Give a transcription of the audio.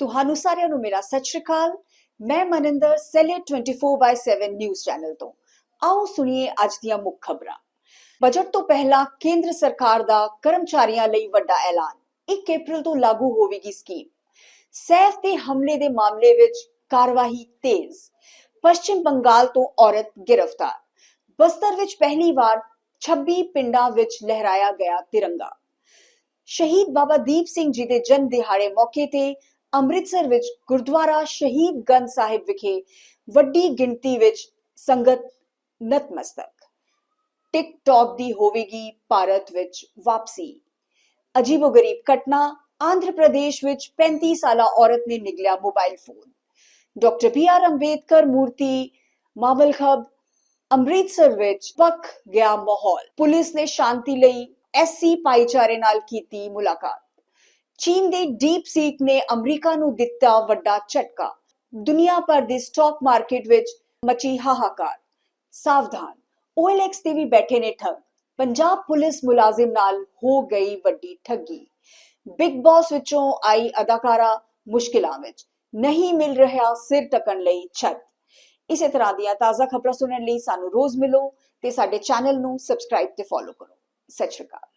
ਤੁਹਾਨੂੰ ਸਾਰਿਆਂ ਨੂੰ ਮੇਰਾ ਸਤਿ ਸ਼੍ਰੀ ਅਕਾਲ। ਮੈਂ ਮਨਿੰਦਰ ਸੈਲੇ 24/7 ਨਿਊਜ਼ ਚੈਨਲ ਤੋਂ। ਆਓ ਸੁਣੀਏ ਅੱਜ ਦੀਆਂ ਮੁੱਖ ਖਬਰਾਂ। ਬਜਟ ਤੋਂ ਪਹਿਲਾਂ ਕੇਂਦਰ ਸਰਕਾਰ ਦਾ ਕਰਮਚਾਰੀਆਂ ਲਈ ਵੱਡਾ ਐਲਾਨ। 1 ਅਪ੍ਰੈਲ ਤੋਂ ਲਾਗੂ ਹੋਵੇਗੀ ਸਕੀਮ ਸੈਫ ਦੇ ਹਮਲੇ ਦੇ ਮਾਮਲੇ ਵਿੱਚ ਕਾਰਵਾਈ ਤੇਜ਼। ਪੱਛਮ ਬੰਗਾਲ ਤੋਂ ਔਰਤ ਗ੍ਰਿਫਤਾਰ। ਬਸਤਰ ਵਿੱਚ ਪਹਿਲੀ ਵਾਰ 26 ਪਿੰਡਾਂ ਵਿੱਚ ਲਹਿਰਾਇਆ ਗਿਆ ਤਿਰੰਗਾ। ਸ਼ਹੀਦ ਬਾਬਾ ਦੀਪ ਸਿੰਘ ਜੀ ਦੇ ਜਨਮ ਦਿਹਾੜੇ ਮੌਕੇ ਤੇ ਅੰਮ੍ਰਿਤਸਰ ਵਿੱਚ ਗੁਰਦੁਆਰਾ ਸ਼ਹੀਦ ਗੰਜ ਸਾਹਿਬ ਵਿਖੇ ਵੱਡੀ ਗਿਣਤੀ ਵਿੱਚ ਸੰਗਤ ਨਤਮਸਤਕ ਟਿਕਟੌਕ ਦੀ ਹੋਵੇਗੀ ਭਾਰਤ ਵਿੱਚ ਵਾਪਸੀ ਅਜੀਬੋ-ਗਰੀਬ ਘਟਨਾ ਆਂਧਰ ਪ੍ਰਦੇਸ਼ ਵਿੱਚ 35 ਸਾਲਾ ਔਰਤ ਨੇ ਨਿਗਲਿਆ mobile phone doctor B R Ambedkar ਮੂਰਤੀ ਮਾਮਲ ਖਬ ਅੰਮ੍ਰਿਤਸਰ ਵਿੱਚ ਪੱਕ ਗਿਆ ਮਾਹੌਲ ਪੁਲਿਸ ਨੇ ਸ਼ਾਂਤੀ ਲਈ ਐਸਸੀ ਭਾਈਚਾਰੇ ਨਾਲ ਕੀਤੀ ਮੁਲਾਕਾਤ ਚੀਨ ਦੇ ਡੀਪ ਸੀਕ ਨੇ ਅਮਰੀਕਾ ਨੂੰ ਦਿੱਤਾ ਵੱਡਾ ਝਟਕਾ। ਦੁਨੀਆ ਭਰ ਦੀ ਸਟਾਕ ਮਾਰਕੀਟ ਵਿੱਚ ਮਚੀ ਹਾਹਾਕਾਰ। ਸਾਵਧਾਨ। OLX ਤੇ ਵੀ ਬੈਠੇ ਨੇ ਠੱਗ। ਪੰਜਾਬ ਪੁਲਿਸ ਮੁਲਾਜ਼ਮ ਨਾਲ ਹੋ ਗਈ ਵੱਡੀ ਠੱਗੀ। ਬਿਗ ਬਾਸ ਵਿੱਚੋਂ ਆਈ ਅਦਾਕਾਰਾ ਮੁਸ਼ਕਿਲਾਂ ਵਿੱਚ। ਨਹੀਂ ਮਿਲ ਰਿਹਾ ਸਿਰ ਟਕਣ ਲਈ ਛੱਤ। ਇਸੇ ਤਰ੍ਹਾਂ ਦੀਆਂ ਤਾਜ਼ਾ ਖਬਰਾਂ ਸੁਣਨ ਲਈ ਸਾਨੂੰ ਰੋਜ਼ ਮਿਲੋ ਤੇ ਸਾਡੇ ਚੈਨਲ ਨੂੰ ਸਬਸਕ੍ਰਾਈਬ ਤੇ ਫੋਲੋ ਕਰੋ। ਸਤਿ ਸ਼੍ਰੀ ਅਕਾਲ।